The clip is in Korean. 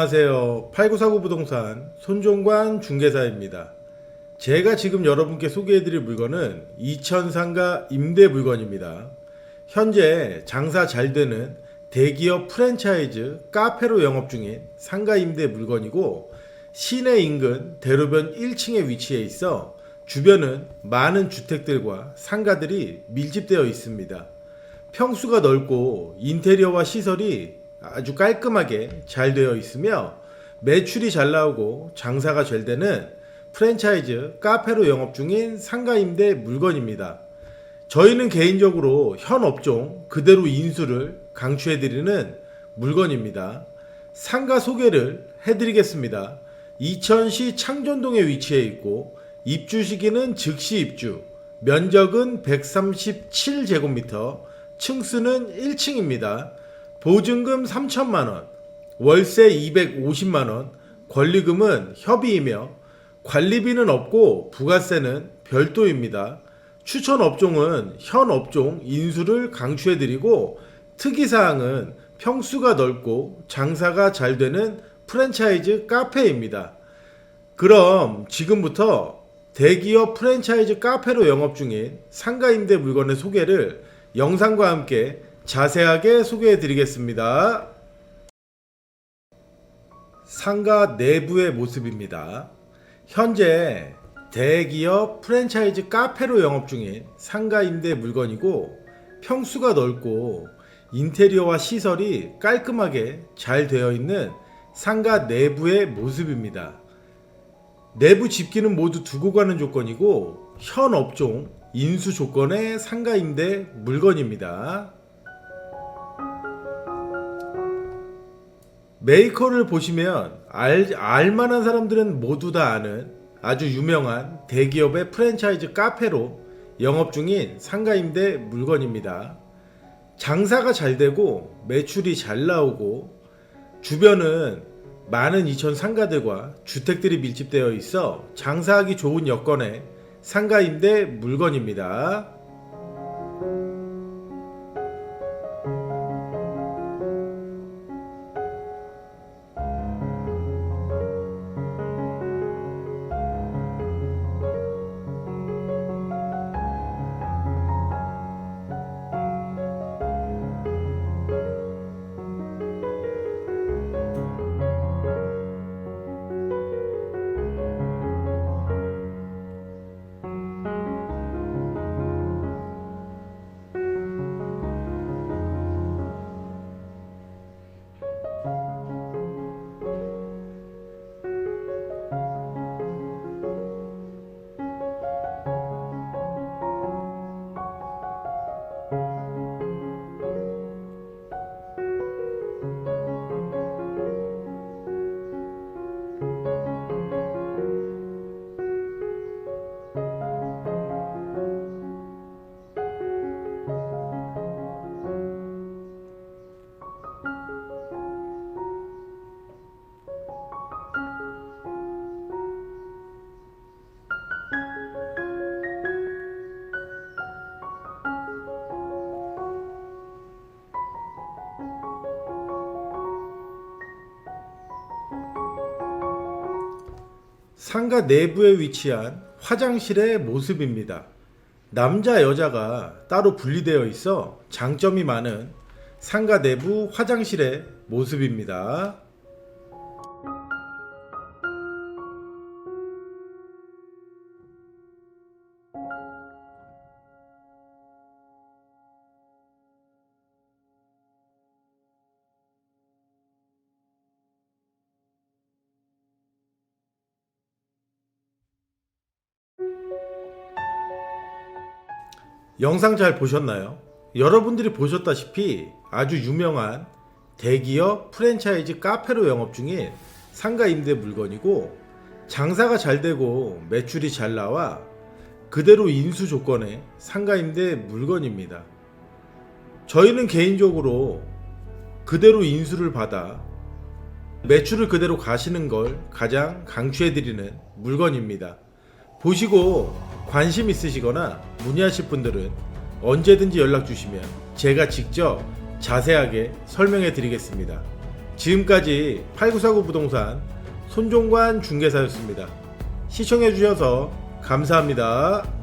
안녕하세요. 8949 부동산 손종관 중개사입니다. 제가 지금 여러분께 소개해드릴 물건은 이천상가 임대 물건입니다. 현재 장사 잘 되는 대기업 프랜차이즈 카페로 영업 중인 상가 임대 물건이고 시내 인근 대로변 1층에 위치해 있어 주변은 많은 주택들과 상가들이 밀집되어 있습니다. 평수가 넓고 인테리어와 시설이 아주 깔끔하게 잘 되어 있으며 매출이 잘 나오고 장사가 잘 되는 프랜차이즈 카페로 영업 중인 상가 임대 물건입니다. 저희는 개인적으로 현 업종 그대로 인수를 강추해드리는 물건입니다. 상가 소개를 해드리겠습니다. 이천시 창전동에 위치해 있고 입주 시기는 즉시 입주, 면적은 137제곱미터, 층수는 1층입니다. 보증금 3천만 원, 월세 250만 원, 권리금은 협의이며 관리비는 없고 부가세는 별도입니다. 추천 업종은 현 업종 인수를 강추해 드리고 특이 사항은 평수가 넓고 장사가 잘 되는 프랜차이즈 카페입니다. 그럼 지금부터 대기업 프랜차이즈 카페로 영업 중인 상가 임대 물건의 소개를 영상과 함께 자세하게 소개해 드리겠습니다. 상가 내부의 모습입니다. 현재 대기업 프랜차이즈 카페로 영업 중인 상가 임대 물건이고 평수가 넓고 인테리어와 시설이 깔끔하게 잘 되어 있는 상가 내부의 모습입니다. 내부 집기는 모두 두고 가는 조건이고 현 업종 인수 조건의 상가 임대 물건입니다. 메이커를 보시면 알, 알만한 사람들은 모두 다 아는 아주 유명한 대기업의 프랜차이즈 카페로 영업 중인 상가 임대 물건입니다. 장사가 잘 되고 매출이 잘 나오고 주변은 많은 이천 상가들과 주택들이 밀집되어 있어 장사하기 좋은 여건의 상가 임대 물건입니다. 상가 내부에 위치한 화장실의 모습입니다. 남자 여자가 따로 분리되어 있어 장점이 많은 상가 내부 화장실의 모습입니다. 영상 잘 보셨나요? 여러분들이 보셨다시피 아주 유명한 대기업 프랜차이즈 카페로 영업 중인 상가 임대 물건이고 장사가 잘 되고 매출이 잘 나와 그대로 인수 조건의 상가 임대 물건입니다. 저희는 개인적으로 그대로 인수를 받아 매출을 그대로 가시는 걸 가장 강추해드리는 물건입니다. 보시고 관심 있으시거나 문의하실 분들은 언제든지 연락 주시면 제가 직접 자세하게 설명해 드리겠습니다. 지금까지 8949 부동산 손종관 중개사였습니다. 시청해 주셔서 감사합니다.